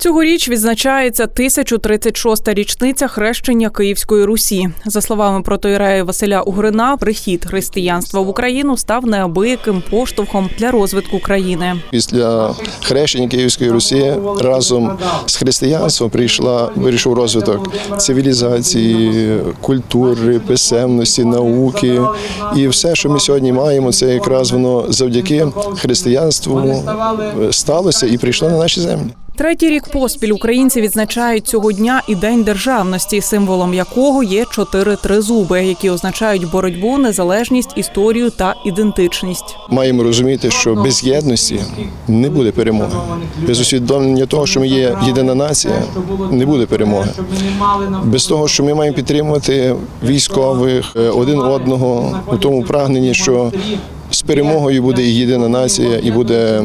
Цьогоріч відзначається 1036-та річниця хрещення Київської Русі. За словами протоірея Василя Угрина, прихід християнства в Україну став неабияким поштовхом для розвитку країни. Після хрещення Київської Русі разом з християнством прийшла вирішив розвиток цивілізації, культури, писемності, науки. І все, що ми сьогодні маємо, це якраз воно завдяки християнству сталося і прийшло на наші землі. Третій рік поспіль українці відзначають цього дня і День державності, символом якого є чотири тризуби, які означають боротьбу, незалежність, історію та ідентичність. Маємо розуміти, що без єдності не буде перемоги. Без усвідомлення того, що ми є єдина нація, не буде перемоги. Без того, що ми маємо підтримувати військових е, один одного у тому прагненні, що перемогою буде і єдина нація, і буде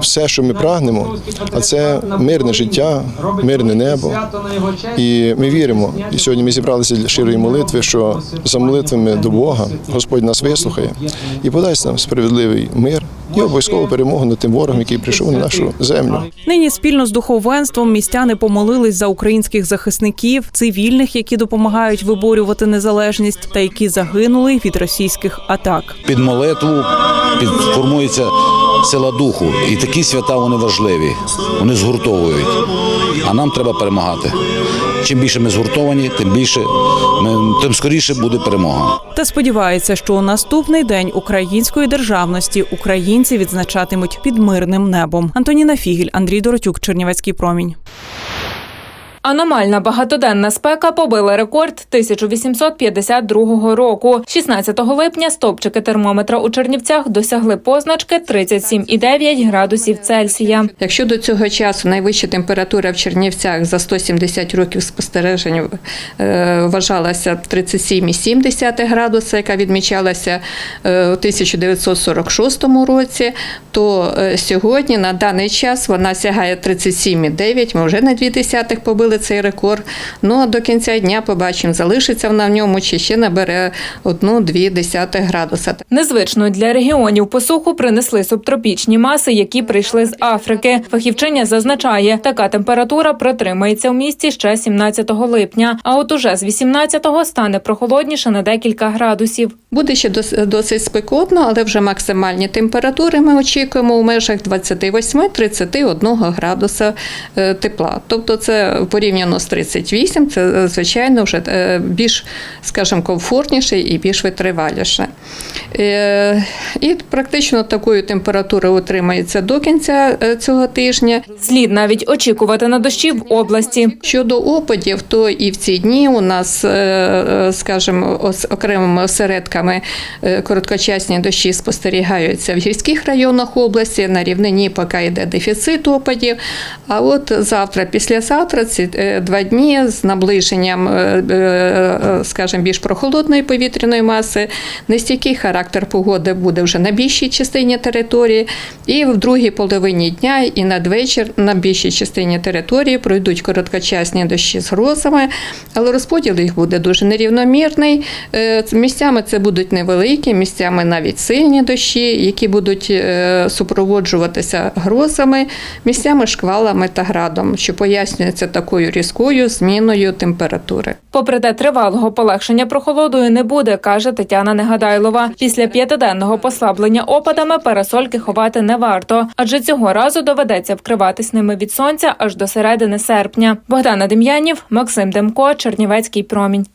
все, що ми прагнемо. А це мирне життя, мирне небо. І ми віримо. І сьогодні ми зібралися для щирої молитви, що за молитвами до Бога Господь нас вислухає і подасть нам справедливий мир і обов'язкову перемогу над тим ворогом, який прийшов на нашу землю. Нині спільно з духовенством містяни помолились за українських захисників, цивільних, які допомагають виборювати незалежність, та які загинули від російських атак. під молитву формується сила духу. І такі свята вони важливі, вони згуртовують. А нам треба перемагати. Чим більше ми згуртовані, тим більше ми, тим скоріше буде перемога. Та сподівається, що у наступний день української державності українці відзначатимуть під мирним небом. Антоніна Фігіль, Андрій Доротюк, Чернівецький промінь. Аномальна багатоденна спека побила рекорд 1852 року. 16 липня стопчики термометра у Чернівцях досягли позначки 37,9 градусів Цельсія. Якщо до цього часу найвища температура в Чернівцях за 170 років спостережень е, вважалася 37,7 градуса, яка відмічалася е, у 1946 році, то е, сьогодні на даний час вона сягає 37,9, ми вже на 2 десятих побили цей рекорд. Ну а до кінця дня побачимо, залишиться вона в ньому чи ще набере 1-2 десятих градуса. Незвичною для регіонів посуху принесли субтропічні маси, які прийшли з Африки. Фахівчиня зазначає, така температура протримається в місті ще 17 липня. А от уже з 18-го стане прохолодніше на декілька градусів. Буде ще досить спекотно, але вже максимальні температури ми очікуємо у межах 28-31 градуса е, тепла. Тобто це порівняно з 38, це е, звичайно вже е, більш, скажімо, комфортніше і більш витриваліше. Е, І практично такою температурою утримається до кінця цього тижня. Слід навіть очікувати на дощі в області. Щодо опадів, то і в ці дні у нас, скажімо, окремими осередками короткочасні дощі спостерігаються в гірських районах області. На рівнині поки йде дефіцит опадів. А от завтра, післязавтра, ці два дні з наближенням, е, е, скажімо, більш прохолодної повітряної маси, нестійкий характер погоди буде вже на більшій частині території. І в другій половині дня і надвечір на більшій частині території пройдуть короткочасні дощі з грозами, але розподіл їх буде дуже нерівномірний. Е, Місцями це будуть невеликі, місцями навіть сильні дощі, які будуть е, супроводжуватися грозами, місцями шквалами та градом, що пояснюється такою різкою зміною температури. Попри те, тривалого полегшення прохолодою не буде, каже Тетяна Негадайлова. Після п'ятиденного послаблення опадами парасольки ховати не варто, адже цього разу доведеться вкриватись ними від сонця аж до середини серпня. Богдана Дем'янів, Максим Демко, Чернівецький промінь.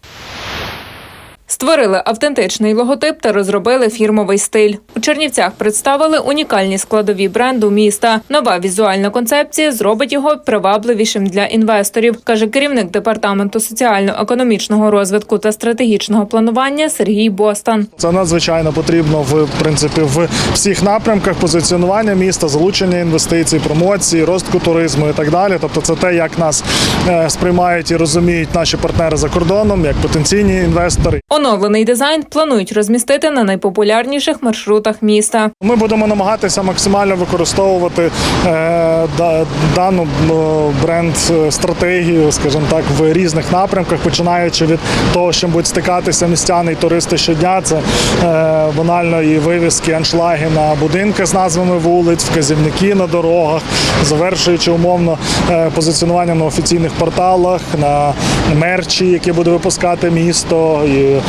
Створили автентичний логотип та розробили фірмовий стиль. У Чернівцях представили унікальні складові бренду міста. Нова візуальна концепція зробить його привабливішим для інвесторів, каже керівник департаменту соціально-економічного розвитку та стратегічного планування Сергій Бостан. Це надзвичайно потрібно в принципі в всіх напрямках позиціонування міста, залучення інвестицій, промоції, розвитку туризму і так далі. Тобто, це те, як нас е, сприймають і розуміють наші партнери за кордоном, як потенційні інвестори. Оновлений дизайн планують розмістити на найпопулярніших маршрутах міста. Ми будемо намагатися максимально використовувати е, да- дану бренд стратегію, скажімо так, в різних напрямках, починаючи від того, що будуть стикатися містяни і туристи щодня. Це е, банально і вивіски, аншлаги на будинки з назвами вулиць, вказівники на дорогах, завершуючи умовно е, позиціонування на офіційних порталах, на мерчі, які буде випускати місто, і е,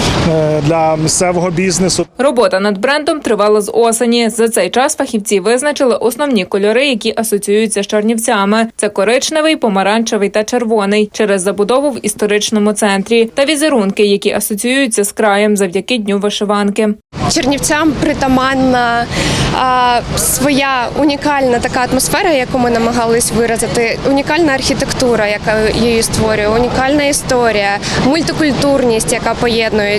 для місцевого бізнесу. Робота над брендом тривала з осені. За цей час фахівці визначили основні кольори, які асоціюються з Чернівцями. Це коричневий, помаранчевий та червоний через забудову в історичному центрі та візерунки, які асоціюються з краєм завдяки дню вишиванки. Чернівцям притаманна а, своя унікальна така атмосфера, яку ми намагались виразити, унікальна архітектура, яка її створює, унікальна історія, мультикультурність, яка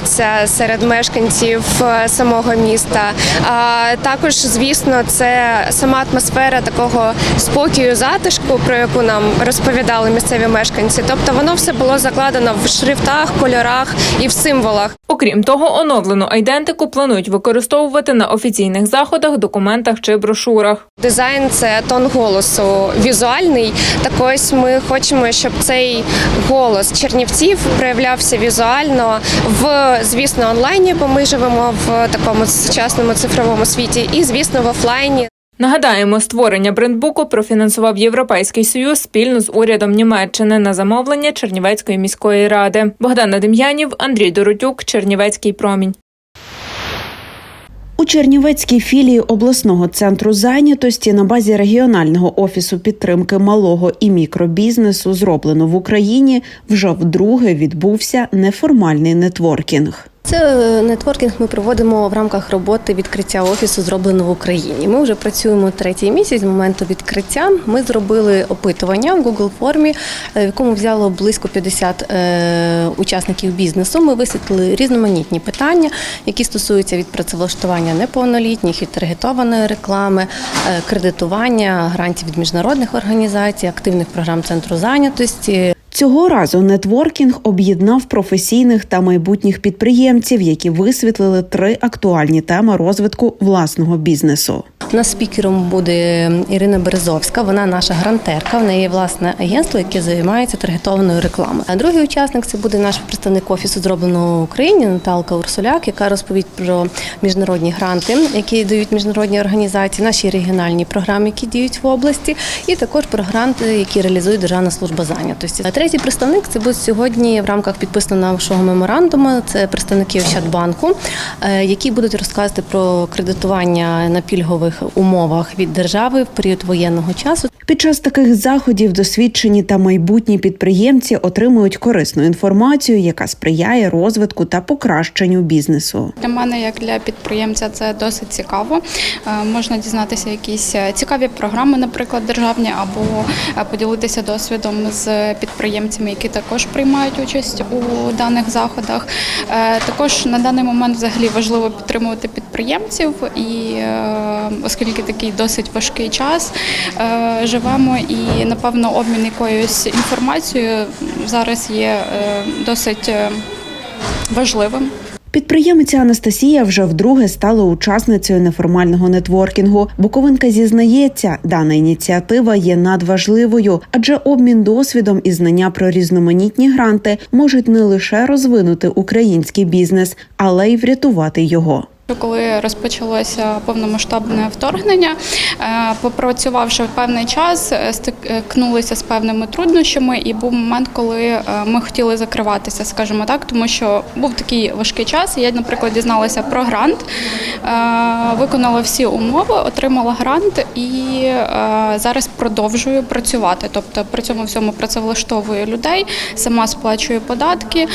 поєднується серед мешканців е, самого міста. А також, звісно, це сама атмосфера такого спокою, затишку, про яку нам розповідали місцеві мешканці. Тобто воно все було закладено в шрифтах, кольорах і в символах. Окрім того, оновлену айдентику планують використовувати на офіційних заходах, документах чи брошурах. Дизайн це тон голосу візуальний. Так ось ми хочемо, щоб цей голос чернівців проявлявся візуально в звісно онлайні, бо ми живемо в такому сучасному цифровому світі, і звісно в офлайні. Нагадаємо, створення брендбуку профінансував Європейський Союз спільно з урядом Німеччини на замовлення Чернівецької міської ради. Богдана Дем'янів, Андрій Доротюк, Чернівецький промінь. У Чернівецькій філії обласного центру зайнятості на базі регіонального офісу підтримки малого і мікробізнесу, зроблено в Україні, вже вдруге відбувся неформальний нетворкінг. Це е, нетворкінг ми проводимо в рамках роботи відкриття офісу зроблено в Україні. Ми вже працюємо третій місяць з моменту відкриття. Ми зробили опитування в Google формі, е, в якому взяло близько 50 е, учасників бізнесу. Ми висвітлили різноманітні питання, які стосуються від працевлаштування неповнолітніх, від таргетованої реклами, кредитування, грантів від міжнародних організацій, активних програм центру зайнятості. Цього разу нетворкінг об'єднав професійних та майбутніх підприємців, які висвітлили три актуальні теми розвитку власного бізнесу. У нас спікером буде Ірина Березовська. Вона наша грантерка. В неї власне агентство, яке займається таргетованою рекламою. А другий учасник це буде наш представник офісу зроблено в Україні Наталка Урсуляк, яка розповість про міжнародні гранти, які дають міжнародні організації, наші регіональні програми, які діють в області, і також про гранти, які реалізує Державна служба зайнятості. Третій представник це буде сьогодні в рамках підписаного нашого меморандуму. Це представники Ощадбанку, е, які будуть розказувати про кредитування на пільгових умовах від держави в період воєнного часу. Під час таких заходів досвідчені та майбутні підприємці отримують корисну інформацію, яка сприяє розвитку та покращенню бізнесу. Для мене, як для підприємця, це досить цікаво. Е, Можна дізнатися якісь е, цікаві програми, наприклад, державні, або поділитися досвідом з підприємцями, які також приймають участь у даних заходах. Е, Також на даний момент взагалі важливо підтримувати підприємців, і е, оскільки такий досить важкий час е, живемо, і напевно обмін якоюсь інформацією зараз є досить важливим. Підприємиця Анастасія вже вдруге стала учасницею неформального нетворкінгу. Буковинка зізнається, дана ініціатива є надважливою, адже обмін досвідом і знання про різноманітні гранти можуть не лише розвинути український бізнес, але й врятувати його. Коли розпочалося повномасштабне вторгнення, е, попрацювавши певний час, е, стикнулися з певними труднощами, і був момент, коли е, ми хотіли закриватися, скажімо так, тому що був такий важкий час. Я, наприклад, дізналася про грант, виконала всі умови, отримала грант і зараз продовжую працювати. Тобто при цьому всьому працевлаштовую людей, сама сплачую податки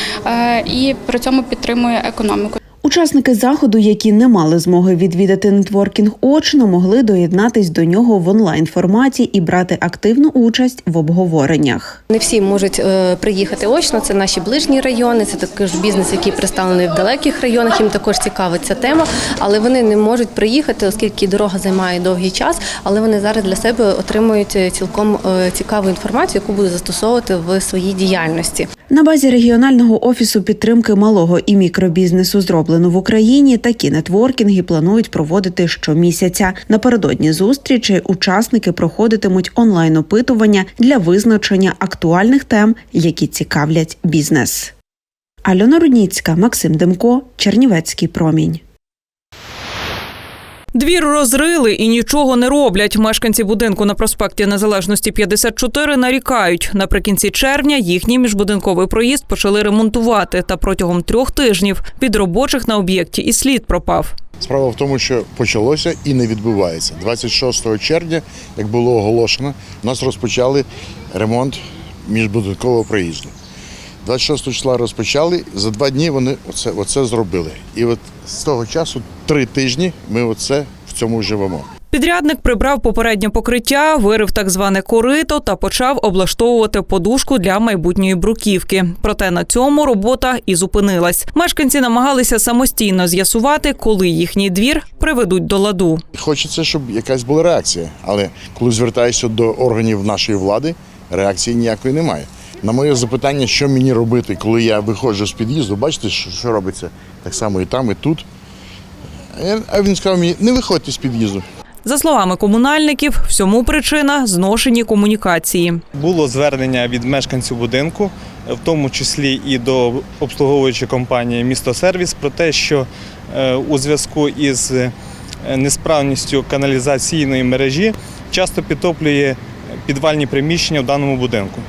і при цьому підтримую економіку. Учасники заходу, які не мали змоги відвідати нетворкінг очно, могли доєднатись до нього в онлайн форматі і брати активну участь в обговореннях. Не всі можуть е, приїхати очно. Це наші ближні райони, це також бізнес, який представлений в далеких районах. Їм також цікава ця тема, але вони не можуть приїхати, оскільки дорога займає довгий час. Але вони зараз для себе отримують е, цілком е, цікаву інформацію, яку будуть застосовувати в своїй діяльності. На базі регіонального офісу підтримки малого і мікробізнесу зроблено в Україні. Такі нетворкінги планують проводити щомісяця. Напередодні зустрічі учасники проходитимуть онлайн опитування для визначення актуальних тем, які цікавлять бізнес. Альона Рудніцька, Максим Демко, Чернівецький промінь. Двір розрили і нічого не роблять. Мешканці будинку на проспекті Незалежності 54 нарікають. Наприкінці червня їхній міжбудинковий проїзд почали ремонтувати. Та протягом трьох тижнів від робочих на об'єкті і слід пропав. Справа в тому, що почалося і не відбувається. 26 червня, як було оголошено, у нас розпочали ремонт міжбудинкового проїзду. 26 числа розпочали, за два дні вони оце, оце зробили. І от з того часу три тижні ми оце в цьому живемо. Підрядник прибрав попереднє покриття, вирив так зване корито та почав облаштовувати подушку для майбутньої бруківки. Проте на цьому робота і зупинилась. Мешканці намагалися самостійно з'ясувати, коли їхній двір приведуть до ладу. Хочеться, щоб якась була реакція, але коли звертаєшся до органів нашої влади, реакції ніякої немає. На моє запитання, що мені робити, коли я виходжу з під'їзду, бачите, що, що робиться так само і там, і тут. А він сказав мені, не виходьте з під'їзду. За словами комунальників, всьому причина зношені комунікації. Було звернення від мешканців будинку, в тому числі і до обслуговуючої компанії Місто Сервіс, про те, що е, у зв'язку із е, несправністю каналізаційної мережі часто підтоплює підвальні приміщення в даному будинку.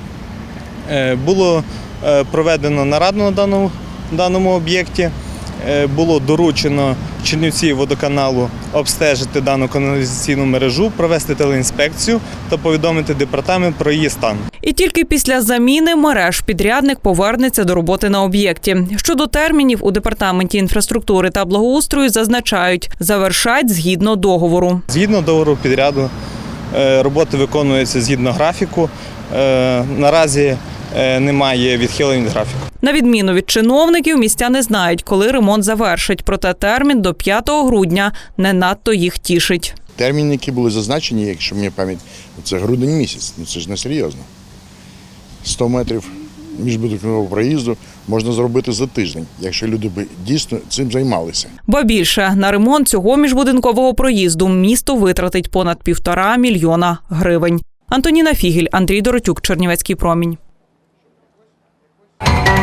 Е, Було е, проведено нараду на даному, даному об'єкті. Е, Було доручено Чернівці водоканалу обстежити дану каналізаційну мережу, провести телеінспекцію та повідомити департамент про її стан. І тільки після заміни мереж підрядник повернеться до роботи на об'єкті. Щодо термінів у департаменті інфраструктури та благоустрою зазначають, завершать згідно договору. Згідно договору підряду, роботи виконуються згідно графіку. Наразі немає відхилень від графіку. На відміну від чиновників, містяни знають, коли ремонт завершить. Проте термін до 5 грудня не надто їх тішить. Терміни, які були зазначені, якщо мені пам'ять, це грудень місяць. Ну це ж не серйозно. 100 метрів міжбудинкового проїзду можна зробити за тиждень, якщо люди би дійсно цим займалися. Ба більше на ремонт цього міжбудинкового проїзду місто витратить понад півтора мільйона гривень. Антоніна Фігіль, Андрій Доротюк, Чернівецький промінь. you